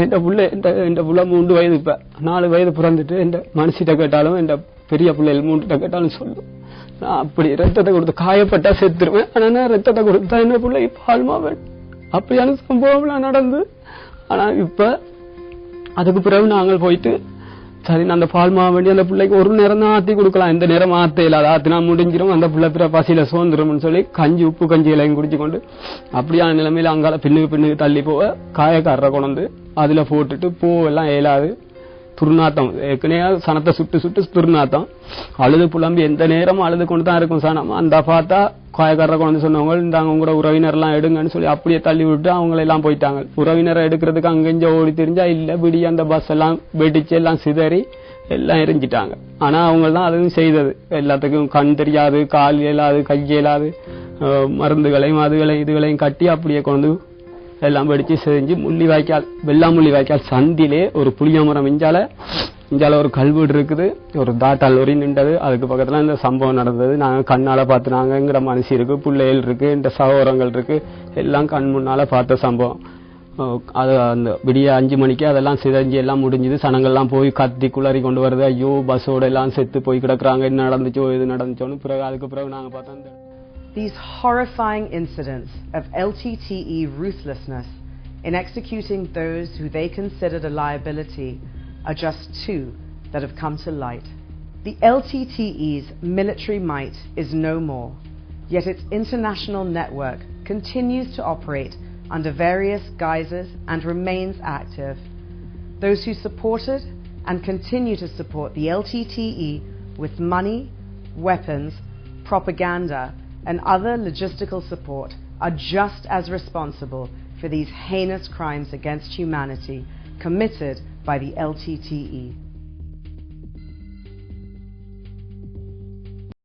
என் புள்ள என் புள்ள மூன்று வயது இப்ப. நாலு வயது பிறந்துட்டு என் மனுஷிட்ட கேட்டாலும் என் பெரிய பிள்ளைகள் மூன்றுட்ட கேட்டாலும் சொல்லும். நான் அப்படி ரத்தத்தை கொடுத்து காயப்பட்டா செத்துருவேன். ஆனா ரத்தத்தை கொடுத்தா என்ன பிள்ளை? பால்மா வேணும் அப்படியான சம்பவம்லாம் நடந்து. ஆனா இப்ப அதுக்கு பிறகு நாங்கள் போயிட்டு சரி அந்த பால் மாவு வேண்டி அந்த பிள்ளைக்கு ஒரு நேரம் தான் ஆத்தி கொடுக்கலாம். இந்த நேரம் ஆத்த இல்லாத ஆத்தினா முடிஞ்சிரும். அந்த பிள்ளை பிற பசியில சோந்துரும்னு சொல்லி கஞ்சி உப்பு கஞ்சி எல்லாம் குடிச்சு கொண்டு அப்படியான நிலைமையில அங்கால பின்னுக்கு பின்னுக்கு தள்ளி போக காயக்காரரை கொண்டு அதுல போட்டுட்டு பூவெல்லாம் இயலாது. துர்நாத்தம். ஏற்கனவே சனத்தை சுட்டு சுட்டு துர்நாத்தம். அழுது புலம்பி எந்த நேரமும் அழுது கொண்டு தான் இருக்கும் சனம். அந்த பார்த்தா காயக்காரரை கொண்டு சொன்னவங்க இந்த அவங்க கூட உறவினர்லாம் எடுங்கன்னு சொல்லி அப்படியே தள்ளி விட்டு அவங்கள எல்லாம் போயிட்டாங்க. உறவினரை எடுக்கிறதுக்கு அங்கெஞ்ச ஓடி தெரிஞ்சா இல்ல விடி அந்த பஸ் எல்லாம் வெடிச்சு எல்லாம் சிதறி எல்லாம் எரிஞ்சிட்டாங்க. ஆனா அவங்க தான் அதுவும் செய்தது. எல்லாத்துக்கும் கண் தெரியாது கால் இயலாது கை இயலாது. மருந்துகளையும் அதுகளையும் இதுகளையும் கட்டி அப்படியே கொண்டு எல்லாம் வெடிச்சு செஞ்சு முள்ளி வாய்க்கால் வெள்ளாமுள்ளி வாய்க்கால் சந்திலே ஒரு புளிய மரம் இஞ்சால இஞ்சால ஒரு கல்வீடு இருக்குது ஒரு தாட்டால் ஒரி நின்றது. அதுக்கு பக்கத்துல இந்த சம்பவம் நடந்தது. நாங்கள் கண்ணால பார்த்து நாங்க மனுஷி இருக்கு பிள்ளைகள் இருக்கு இந்த சகோதரங்கள் இருக்கு. எல்லாம் கண் முன்னால பார்த்த சம்பவம். அது அந்த விடிய அஞ்சு மணிக்கு அதெல்லாம் சிதஞ்சு எல்லாம் முடிஞ்சது. சனங்கள்லாம் போய் கத்தி குளறி கொண்டு வருது. ஐயோ பஸ்ஸோட எல்லாம் செத்து போய் கிடக்குறாங்க. என்ன நடந்துச்சோ இது நடந்துச்சோன்னு பிறகு அதுக்கு பிறகு நாங்கள் பார்த்தோம். These horrifying incidents of LTTE ruthlessness in executing those who they considered a liability are just two that have come to light. The LTTE's military might is no more, yet its international network continues to operate under various guises and remains active. Those who supported and continue to support the LTTE with money, weapons, propaganda, and other logistical support are just as responsible for these heinous crimes against humanity committed by the LTTE.